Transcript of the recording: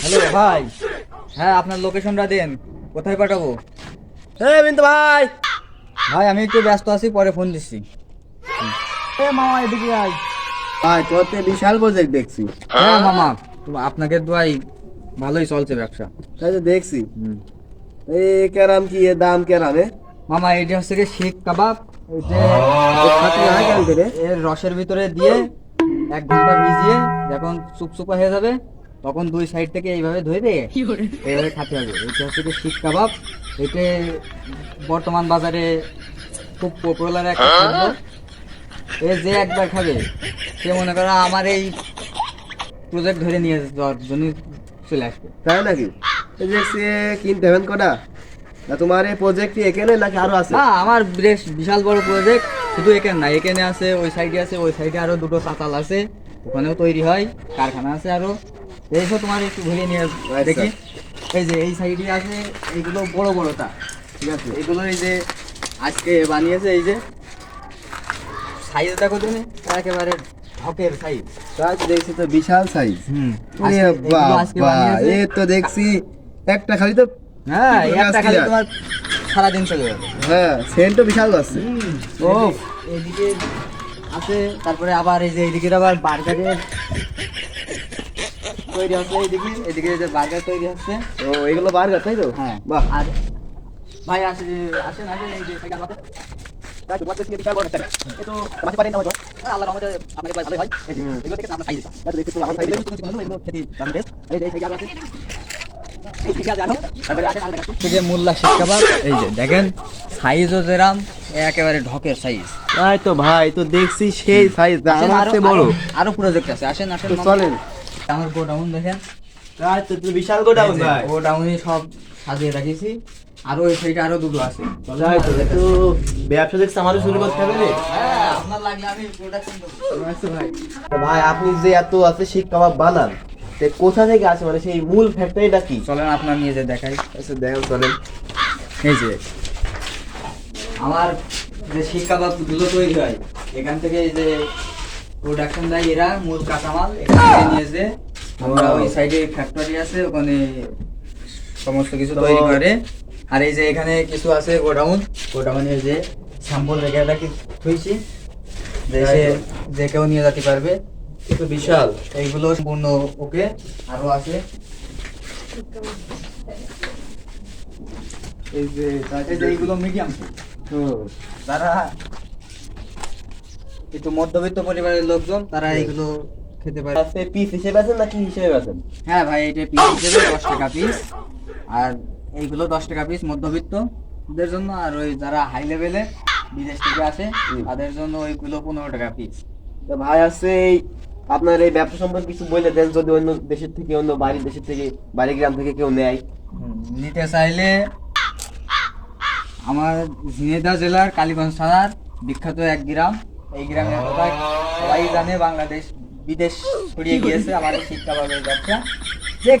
Hello ভাই। হ্যাঁ আপনার লোকেশনটা দেন। কোথায় পাঠাবো? হ্যাঁ বিন্তু ভাই! ভাই আমি একটু ব্যস্ত আছি পরে ফোন দিচ্ছি। এ মামা এদিকে আয়। ভাই তোর বিশাল প্রজেক্ট দেখছি। হ্যাঁ? মামা আপনাকে দোয়াই ভালোই চলছে ব্যবসা। তাই তো দেখছি। এই কেরাম কি এর দাম কেরাম এ? মামা এটা হচ্ছে কি শিখ কাবাব হয় এর রসের ভিতরে দিয়ে এক ঘণ্টা ভিজিয়ে যখন চুপচুপা হয়ে যাবে তখন দুই সাইড থেকে এইভাবে ধরে এইভাবে খাতে হবে। এটা হচ্ছে কি শিখ কাবাব। এটা বর্তমান বাজারে খুব পপুলার একটা খাদ্য। এ যে একবার খাবে সে মনে করো আমার এই প্রজেক্ট ধরে নিয়ে যাওয়ার জন্য চলে আসবে। তাই নাকি? এই যে সে কিনতে হবেন কটা? না তোমার এই প্রজেক্ট কি এখানে নাকি আরও আছে? না আমার বেশ বিশাল বড় প্রজেক্ট শুধু এখানে না এখানে আছে ওই সাইডে আছে ওই সাইডে আরও দুটো চাতাল আছে। ওখানেও তৈরি হয় কারখানা আছে আরও। এইসব তোমার একটু ঘুরিয়ে নিয়ে আচ্ছা। দেখি। এই যে এই সাইডে আছে এইগুলো বড় বড়টা ঠিক আছে? এগুলো এই যে আজকে বানিয়েছে এই যে সাইজ দেখো তুমি একেবারে ঢকের সাইজ তো দেখছি তো বিশাল সাইজ হুম। বাবা এ তো দেখছি একটা খালি তো হ্যাঁ একটা খালি তোমার সারাদিন চলে যাবে। হ্যাঁ সেন্টও বিশাল আছে। ও এদিকে আছে তারপরে আবার এই যে এদিকে আবার বার্গারের তৈরি হচ্ছে এইদিকে এদিকে যে বার্গার তৈরি হচ্ছে ও এগুলো বার্গার তাই তো হ্যাঁ বাহ আর ভাই আসে আসেন আসেন এই যে হয় এই যে, মোল্লা কাবাব এই দেখেন সাইজও যেরাম একেবারে ঢকের সাইজ তাই তো ভাই তো দেখছি সেই সাইজ আমার বড় আরো- প্রজেক্ট আছে আসেন আসেন চলেন আমার গোডাউন দেখেন। বিশাল গোডাউন ভাই। গোডাউনে সব সাজিয়ে রাখিছি। আরও ওই সাইডে আরও দুটো আছে। তো ব্যবসা দেখছি আমারও শুরু করতে হবে রে। হ্যাঁ আপনার লাগলে আমি প্রোডাকশন ভাই। ভাই আপনি যে এত আছে শিক কাবাব বানান কোথা থেকে আসে? মানে সেই মূল ফ্যাক্টরিটা কি? চলেন আপনার নিয়ে যে দেখাই। আচ্ছা দেখেন চলেন। এই যে আমার যে শিক কাবাবগুলো তৈরি হয় এখান থেকে এই যে প্রোডাকশন দেয় এরা মূল কাঁচামাল এখান থেকে নিয়ে যে আমরা ওই সাইডে ফ্যাক্টরি আছে ওখানে সমস্ত কিছু তৈরি করে। আর এই যে এখানে কিছু আছে গোডাউন। গোডাউনে যে স্যাম্পল রেখে রাখি থুইছি সে- যে কেউ নিয়ে যেতে পারবে। এ তো বিশাল। এইগুলো সম্পূর্ণ ওকে আরও আছে। এই যে এই এইগুলো মিডিয়াম যারা একটু মধ্যবিত্ত পরিবারের লোকজন তারা এইগুলো খেতে পারে। আছে পিস হিসেবে আছেন নাকি হিসেবে আছেন? হ্যাঁ ভাই এটা পিস হিসেবে দশ টাকা পিস আর এইগুলো দশ টাকা পিস মধ্যবিত্তদের জন্য আর ওই যারা হাই লেভেলে বিদেশ থেকে আসে তাদের জন্য ওইগুলো পনেরো টাকা পিস তো ভাই আছে এই আপনার এই ব্যবসা সম্পর্কে কিছু বলে দেন যদি অন্য দেশের থেকে অন্য বাড়ির দেশের থেকে বাড়ি গ্রাম থেকে কেউ নেয়। নিতে চাইলে আমার ঝিনেদা জেলার কালীগঞ্জ থানার বিখ্যাত এক গ্রাম। এই গ্রামের কথা সবাই জানে বাংলাদেশ বিদেশ ছড়িয়ে গিয়েছে আমাদের শিক্ষা ব্যবসা যে